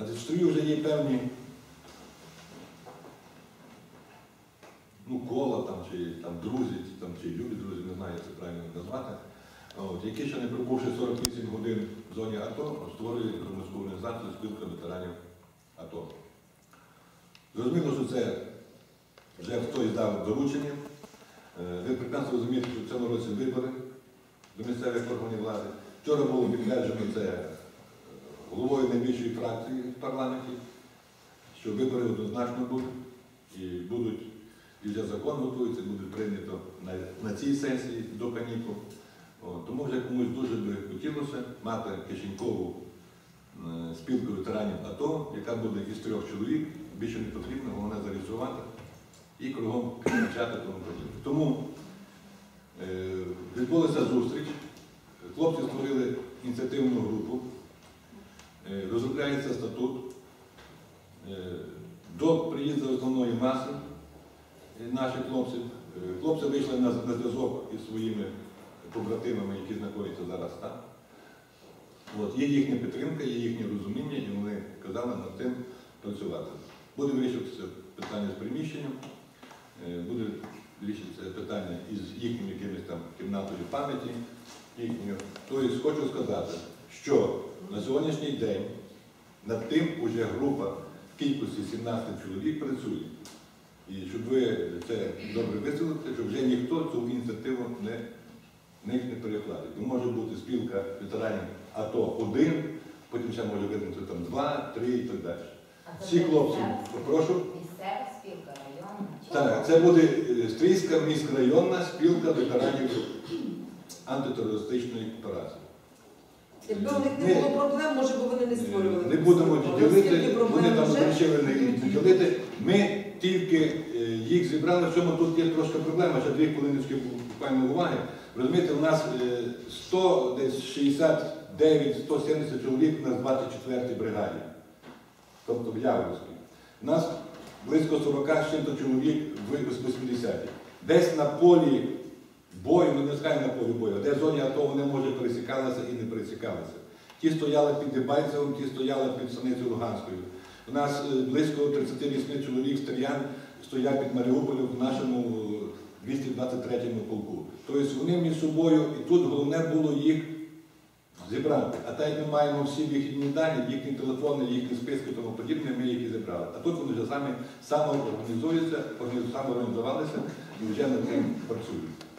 Значить, в строю вже є певні ну, кола там, чи там, друзі, там, чи любі друзі, не знаю, як це правильно назвати, от, які ще не пробувши 48 годин в зоні АТО, створюють громадську організацію спілка ветеранів АТО. Зрозуміло, що це вже хтось дав доручення. Е, Ви прекрасно розумієте, що в цьому році вибори до місцевих органів влади. Вчора було підтверджено це головою найбільшої фракції в парламенті, що вибори однозначно будуть і будуть, і вже закон готується, буде прийнято на, на цій сесії до канікул. Тому вже комусь дуже би хотілося мати кишенькову е, спілку ветеранів АТО, яка буде із трьох чоловік, більше не потрібно, головне зареєструвати і кругом кричати тому подібне. Тому е, відбулася зустріч, хлопці створили ініціативну групу, розробляється статут. Е, До приїзду основної маси е, наших хлопців, е, хлопці вийшли на, зв'язок із своїми побратимами, які знаходяться зараз там. От, є їхня підтримка, є їхнє розуміння, і вони казали над тим працювати. Буде вирішуватися питання з приміщенням, е, буде вирішуватися питання із їхнім якимось там кімнатою пам'яті. Тобто хочу сказати, що на сьогоднішній день над тим уже група в кількості 17 чоловік працює. І щоб ви це добре висвітлили, щоб вже ніхто цю ініціативу не, не, не перекладе. Бо може бути спілка ветеранів АТО один, потім ще може виникнути там два, три і так далі. Всі хлопці, місцева- прошу. Місцева спілка районна. Так, це буде е, Стрийська міськрайонна спілка ветеранів антитерористичної операції. Якби у них не було проблем, може би вони не створювали. Не будемо ділити, вони там вирішили не ділити. Ми тільки е, їх зібрали, в чому тут є трошки проблема, ще дві хвилиночки буквально уваги. Розумієте, у нас е, 100, десь 69, 170 чоловік у нас 24-й бригаді, тобто в Яворівській. У нас близько 40 з чим-то чоловік в 80-ті. Десь на полі бою, ну не скажу на полі бою, де зоні АТО вони може пересікалися і не пересікалися. Ті стояли під Дебальцевим, ті стояли під Станицею Луганською. У нас е, близько 38 чоловік стріян стоять під Маріуполем в нашому е, 223-му полку. Тобто вони між собою, і тут головне було їх зібрати. А так як ми маємо всі їхні дані, їхні телефони, їхні списки тому подібне, ми їх і зібрали. А тут вони вже самі самоорганізуються, самоорганізувалися і вже над тим працюють.